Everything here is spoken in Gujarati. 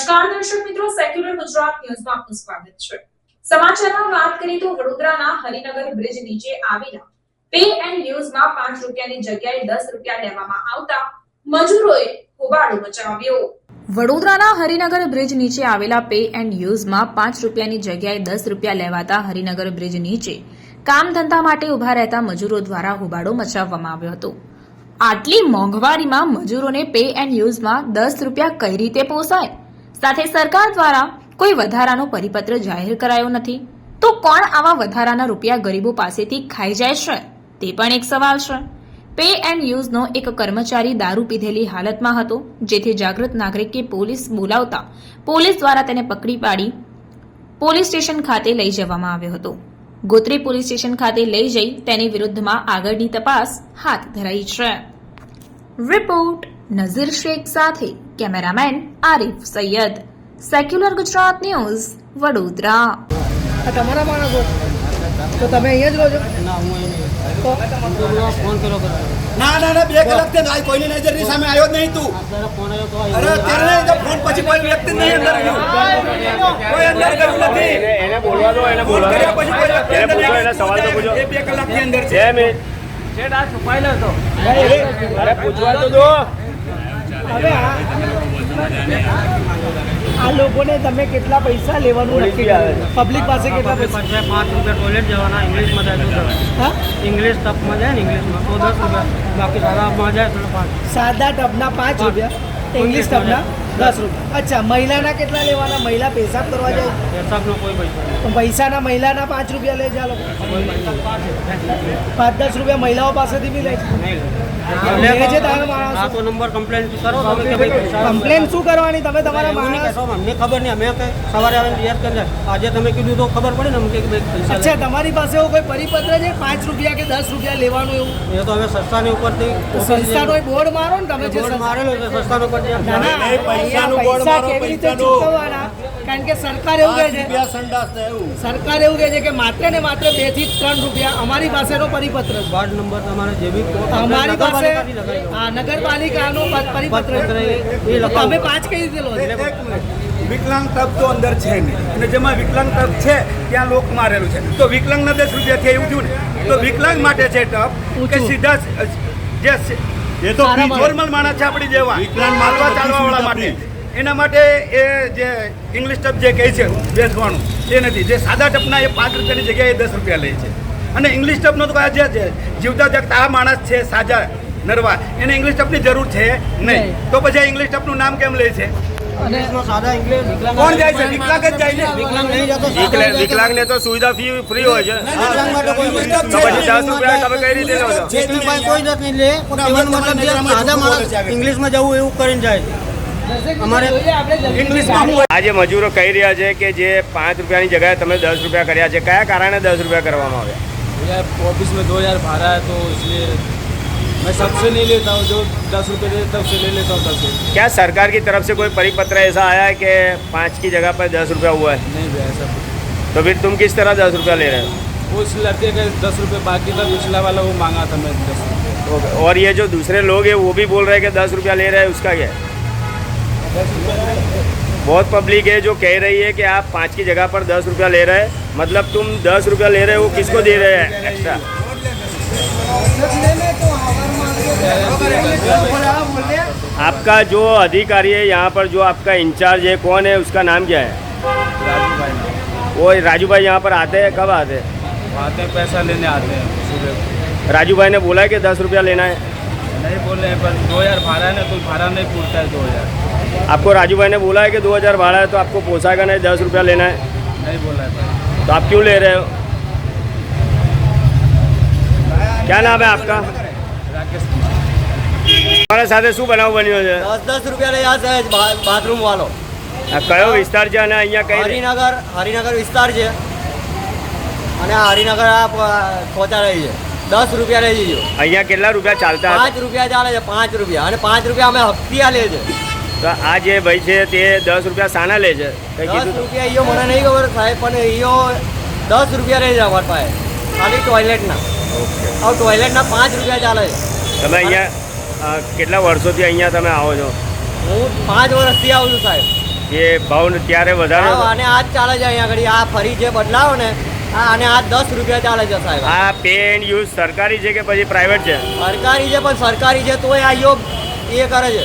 નમસ્કાર દર્શક મિત્રો સેક્યુલર ગુજરાત ન્યૂઝમાં આપનું સ્વાગત છે. સમાચારમાં વાત કરીએ તો વડોદરાના હરિનગર બ્રિજ નીચે આવેલા પે એન્ડ યુઝમાં પાંચ રૂપિયાની જગ્યાએ દસ રૂપિયા લેવામાં આવતા મજૂરોએ હોબાળો મચાવ્યો. વડોદરાના હરિનગર બ્રિજ નીચે આવેલા પે એન્ડ યુઝમાં પાંચ રૂપિયાની જગ્યાએ દસ રૂપિયા લેવાતા હરિનગર બ્રિજ નીચે કામ ધંધા માટે ઊભા રહેતા મજૂરો દ્વારા હોબાળો મચાવવામાં આવ્યો હતો. આટલી મોંઘવારીમાં મજૂરોને પે એન્ડ યુઝમાં દસ રૂપિયા કઈ રીતે પોસાય? સાથે સરકાર દ્વારા કોઈ વધારાનો પરિપત્ર જાહેર કરાયો નથી. તો કોણ આવા વધારાના રૂપિયા ગરીબો પાસેથી ખાઈ જાય છે? તે પણ એક સવાલ છે. પે એન્ડ યુઝનો એક કર્મચારી દારૂ પીધેલી હાલતમાં હતો, જેથી જાગૃત નાગરિકે પોલીસ બોલાવતા પોલીસ દ્વારા તેને પકડી પાડી પોલીસ સ્ટેશન ખાતે લઈ જવામાં આવ્યો હતો. ગોત્રી પોલીસ સ્ટેશન ખાતે લઈ જઈ તેની વિરુદ્ધમાં આગળની તપાસ હાથ ધરાઈ છે. રિપોર્ટ નઝીર શેખ સાથે cameraman Arif Sayyed. Secular Gujarat news Vadodara. તમારા માણસો તો તમે અહીંયા જ રહો છો? ના હું ફોન કર્યો ના ના ના બે કલાક કોઈની નજરની સામે આવ્યો જ નહીં તું. ફોન આવ્યો તો અરે અત્યારે તો ફોન પછી કોઈ વ્યક્તિ નહીં અંદર ગયું કોઈ અંદર ગયું નથી. એને બોલવા દો એને બોલવા દો. પછી કોઈ વ્યક્તિ અંદર પૂછો એને સવાલ તો પૂછો. એ બે કલાક અંદર છે. બે મિનિટ અરે પૂછવા તો દો. આ આ લોકોને તમે કેટલા પૈસા લેવાનું નક્કી કર્યું? પબ્લિક પાસે કેટલા પૈસા? પાંચ રૂપિયા ટોયલેટ જવાના ઇંગ્લિશમાં જાય હા? ઇંગ્લિશ ટપમાં જાય ને ઇંગ્લિશમાં તો દસ રૂપિયા. બાકી સાદામાં જાય તો પાંચ. સાદા ટબના પાંચ રૂપિયા. ઇંગ્લિશ ટબના દસ રૂપિયા. અચ્છા મહિલાના કેટલા લેવાના? મહિલા પેશાબ કરવા જાય? પેશાબનો કોઈ પૈસા પૈસાના મહિલાના પાંચ રૂપિયા લે છે આ લોકો કોઈ પૈસા નહીં. પાંચ દસ રૂપિયા મહિલાઓ પાસેથી બી લે છે. કમ્પ્લેન શું કરવાની? તમે તમારા અમને ખબર નહીં. અમે સવારે આવીને યાદ કરી આજે તમે કીધું તો ખબર પડે ને અમને અચ્છા તમારી પાસે એવો કોઈ પરિપત્ર છે? પાંચ રૂપિયા કે દસ રૂપિયા લેવાનું એવું? એ તો હવે સંસ્થાની ઉપરથી સંસ્થાનો બોર્ડ મારો ને તમે જે મારેલો સંસ્થાનો ઉપર ના, ના, નહીં, પૈસાનું અહીંયા બોર્ડ પૈસા કેવી રીતે ચૂકવવાના? કારણ કે સરકાર એવું કહે છે રૂપિયા સંડાસ ને એવું સરકાર એવું કહે છે કે માત્ર ને માત્ર બેથી ત્રણ રૂપિયા અમારી પાસેનો પરિપત્ર વાર્ડ નંબર તમારે જે બી અમારી પાસે લગાવી નગરપાલિકાનો પરિપત્ર. તમે પાંચ કઈ રીતે લો છો? એક મિનિટ. વિકલાંગ તબ તો અંદર છે નહીં અને જેમાં વિકલાંગ તબ છે ત્યાં લોક મારેલું છે તો વિકલાંગના દસ રૂપિયા થયા એવું થયું ને તો વિકલાંગ માટે છે ટપ કે. સીધા જે એ તો નોર્મલ માણસ છે આપણી જેવા. માલવા ચાલવા વાળા માટે. એના માટે એ જે ઇંગ્લિશ ટપ જે કહે છે બેસવાનું એ નથી. જે સાદા ટપના એ પાંચ રૂપિયાની જગ્યાએ દસ રૂપિયા લે છે. અને ઇંગ્લિશ ટપનો તો આ જે જે જીવતા જગતા આ માણસ છે સાજા નરવા એને ઇંગ્લિશ ટપની જરૂર છે નહીં. નહીં. તો પછી આ ઇંગ્લિશ ટપનું નામ કેમ લે છે? વિકલાંગ ને તો સુવિધા ફી ફ્રી હોય છે. પચાસ રૂપિયા ઇંગ્લિશમાં જવું એવું કરીને જાય. આજે મજૂરો કહી રહ્યા છે કે જે પાંચ રૂપિયાની જગ્યાએ તમે દસ રૂપિયા કર્યા છે. કયા કારણે દસ રૂપિયા કરવામાં આવ્યા? ઓફિસમાં દો હજાર ભાડા તો मैं सबसे नहीं लेता हूँ जो दस रुपये दे तब से ले लेता हूँ दस रुपये क्या सरकार की तरफ़ से कोई परिपत्र ऐसा आया है कि पाँच की जगह पर दस रुपया हुआ है? नहीं भैया ऐसा कुछ तो फिर तुम किस तरह दस रुपया ले रहे हो? उस लड़के का दस रुपये बाकी था पिछला वाला वो मांगा था मैं दस रुपये और ये जो दूसरे लोग हैं वो भी बोल रहे हैं कि दस रुपया ले रहे हैं उसका क्या है? बहुत पब्लिक है जो कह रही है कि आप पाँच की जगह पर दस रुपया ले रहे हैं मतलब तुम दस रुपया ले रहे हो किसको दे रहे हैं एक्स्ट्रा आपका जो अधिकारी है यहाँ पर जो आपका इंचार्ज है कौन है उसका नाम क्या है? राजू भाई वो राजू भाई यहाँ पर आते हैं कब आते हैं? आते हैं पैसा लेने आते हैं सुबह राजू भाई ने बोला है कि दस रुपया लेना है? नहीं बोले हैं पर दो हज़ार भाड़ा है ना तो भाड़ा नहीं पूछता है दो हज़ार। आपको राजू भाई ने बोला है कि दो हज़ार भाड़ा है तो आपको पोसाएगा नहीं दस रुपया लेना है? नहीं बोला है भाई। तो आप क्यों ले रहे हो? क्या नाम है आपका? રાકેશ સાથે શું બનાવ બન્યો છે? દસ દસ રૂપિયા લઈ આવશે બાથરૂમ વાળો. કયો વિસ્તાર છે અને અહીંયા કઈ હરિનગર હરિનગર વિસ્તાર છે. અને હરિનગર આ શૌચાલય છે. દસ રૂપિયા લઈ જજો. અહીંયા કેટલા રૂપિયા ચાલતા પાંચ રૂપિયા ચાલે છે પાંચ રૂપિયા. અને પાંચ રૂપિયા અમે હપ્તિયા લે છે. તો આ જે ભાઈ છે તે દસ રૂપિયા સાના લે છે? દસ રૂપિયા ઈયો મને નહીં ખબર સાહેબ પણ ઈયો દસ રૂપિયા રહી છે અમારી પાસે. ખાલી ટોયલેટના હવે ટોયલેટના પાંચ રૂપિયા ચાલે છે. તમે અહીંયા કેટલા વર્ષોથી અહીંયા તમે આવો છો? હું પાંચ વર્ષથી આવું છું સાહેબ. એ ભાવ ત્યારે વધારો અને આજ ચાલે છે અહીંયા આગળ. આ ફરી જે બદલાવો ને આ અને આ દસ રૂપિયા ચાલે છે સાહેબ. આ પે એન્ડ યુઝ સરકારી છે કે પછી પ્રાઇવેટ છે? સરકારી છે પણ સરકારી છે તોય આ યોગ એ કરે છે.